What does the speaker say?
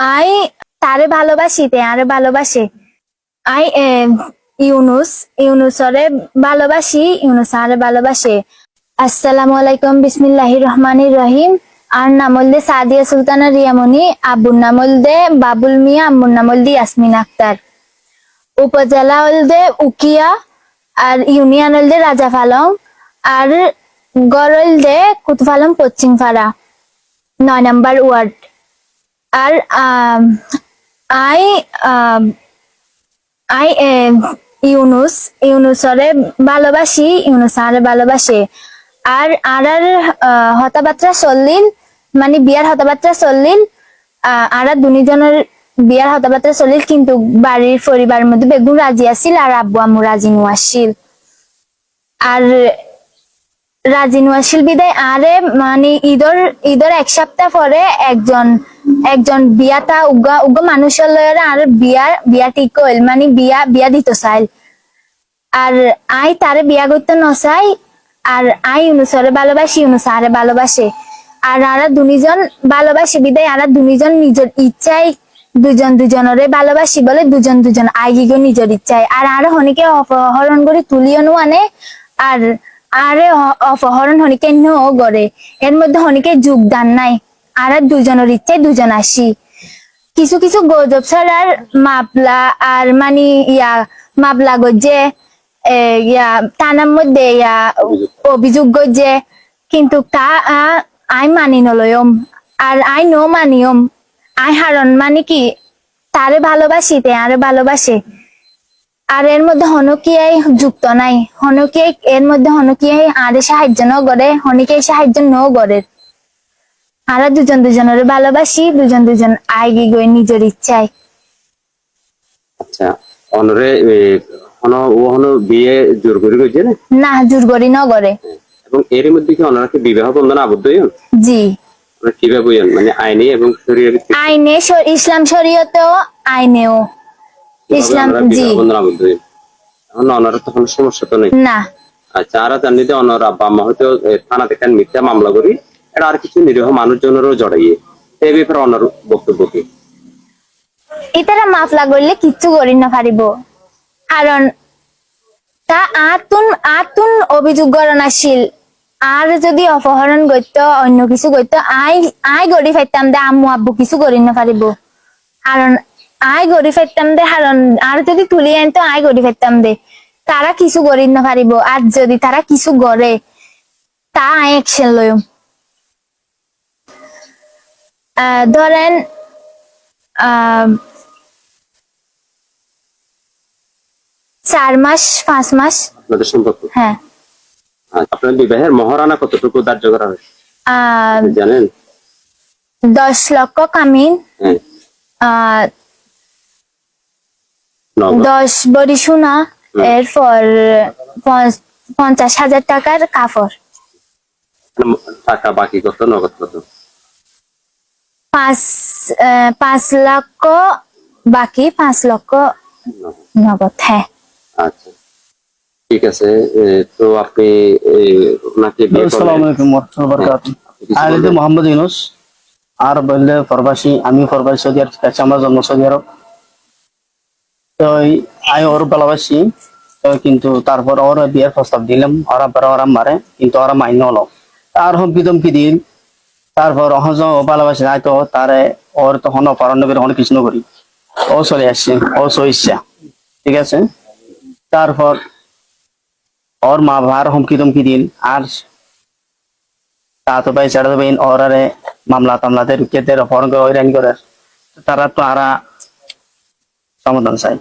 I তারে ভালোবাসি তে আরে ভালোবাসে। আই ইউনুস, ইউনুসরে ভালোবাসি ইউনুস আরে ভালোবাসে। আসসালামু আলাইকুম, বিসমিল্লাহির রহমানির রহিম। আর নাম হল দে সাদিয়া সুলতানা রিয়ামনি আব্বুর নাম হল দে বাবুল মিয়া, আম্মুর নাম হল দি ইয়াসমিন আক্তার। উপজেলা হল দে উকিয়া, আর ইউনিয়ন হল দে রাজাফালং আর গড় হল দে কুতফালং পশ্চিমপাড়া। নয় নাম্বার ওয়ার্ড। আর আই আই ইউনুস ইউনুসরে ভালোবাসি ইউনুস আরে ভালোবাসে। আর আর আর আহ, হতাবার্তা চললিল মানে বিয়ার হতাবার্তা চললিল আহ, আর আর দুজনের বিয়ার হতাবার্তা চলিল কিন্তু বাড়ির পরিবারের মধ্যে বেগুন রাজি আছিল আর আব্বু আম্মু রাজি নোয়াছিল আর রাজি নোয়াশিল বিদায়। আরে মানে ঈদর ঈদর এক সপ্তাহ পরে একজন একজন বিয়াটা উগা উগা মানুষের লয়ের আর বিয়া বিয়া ঠিক কইল মানে বিয়া বিয়া দিত চাইল। আর আই তারে বিয়া করতে নচাই, আর আই ইউনুসরে ভালোবাসি ইউনুস আরে ভালোবাসে। আর আরা দুজন ভালোবাসে বিদায়, আরা দুজন নিজের ইচ্ছাই দুজন দুজনরে ভালোবাসি বলে দুজন দুজন আইগিগো নিজের ইচ্ছায় আর আরও হনিকে অপহরণ করে তুলিও আনে, আর আরে অপহরণ হনিকে নো গড়ে এর মধ্যে হনিকে যোগদান নাই। আর দুজনের ইচ্ছায় দুজন আসি। কিছু কিছু গজব আর মাপলা আর মানে ইয়া, মাপলা গজে ইয়া টানার মধ্যে ইয়া, অভিযোগ গজে। কিন্তু তা আই মানি নলয়ম। আর আই নো মানিয়ম। আই হারন মানে কি? তারে ভালোবাসি, তে আরে ভালোবাসে। আর এর মধ্যে হনকিয়াই যুক্ত নাই। হনকিয়াই এর মধ্যে হনকিয়াই আরে সাহায্য ন করে হনিকে সাহায্য ন করে। আর দুজন দুজনের ভালোবাসি দুজন দুজন আইগি গই নিজের ইচ্ছায়। আচ্ছা অনরে হন ও হন বিয়ে জোর করে গেছে না? না জোর করি ন করে। এবং এর মধ্যে কি ওনারা কি বিবাহ বন্ধনে আবদ্ধ হইন জি। ওনারা কীভাবে হইন মানে আইনি এবং শরীরের আইনে শ- ইসলাম শরীয়তেও আইনেও। ইসলাম জি। তো কোনো সমস্যা তো নেই। না। আচ্ছা আর আব্বা আম্মা হয়তো থানা থেকে মিথ্যা মামলা করি এটা আর কিছু নিরীহ মানুষজনেরও জড়াইয়ে। এই ব্যাপারে বক্তব্য কি? ইতারা মাফলা করলে কিচ্ছু করি না পারিব। কারণ তা আতুন আতুন অভিযোগ গণনাশীল আর যদি অপহরণ করত অন্য কিছু করত আই আই গড়ি ফেরতাম দে আম্মু আব্বু কিছু করি না পারিব। কারণ আই গড়ি ফেরতাম দে কারণ আর যদি তুলি আনতো আই গড়ি ফেরতাম দে। তারা কিছু করি না পারিব। আর যদি তারা কিছু করে তা আই অ্যাকশন লয় ধরেন চার মাস পাঁচ মাস। আপনাদের সম্পর্ক? হ্যাঁ। আচ্ছা, আপনার বিবাহের মহারানা কতটুকু ধার্য করা হয় জানেন? দশ লক্ষ কামিন। হ্যাঁ। আহ, দশ বড়ি সোনা এরপর পঞ্চাশ হাজার টাকার কাপড়। টাকা বাকি কত নগদ কত? পাঁচ পাঁচ লক্ষ বাকি পাঁচ লক্ষ নগদ। হ্যাঁ। আচ্ছা। ঠিক আছে তো আপনি ওনাকে আসসালামু আলাইকুম ওয়া কিছু আলিদ বলবেন? মোহাম্মদ ইউনুস আর বললে প্রবাসী আমি প্রবাসী সৌদি আরব থেকে আমার জন্ম সৌদি আরব। তো ওর ভালোবাসি কিন্তু তারপর ওর বিয়ের প্রস্তাব দিলাম, ওরা পরে ওরা মারে কিন্তু ওরা মাইন হলো। হুমকি দমকি দিল, তারপর ভালোবাসি নাই তো, তারে ওর তখন অপরাধ করে অনেক কিছু করি। ও চলে আসছে, ও ঠিক আছে? তারপর ওর মা বাবার হুমকি দমকি দিল, আর তাতো ভাই ছেড়ে দেবেন ওরারে মামলা টামলাতে রুকিয়ে অপহরণ করে হয়রানি করে। তারা তো আরা সমাধান চাই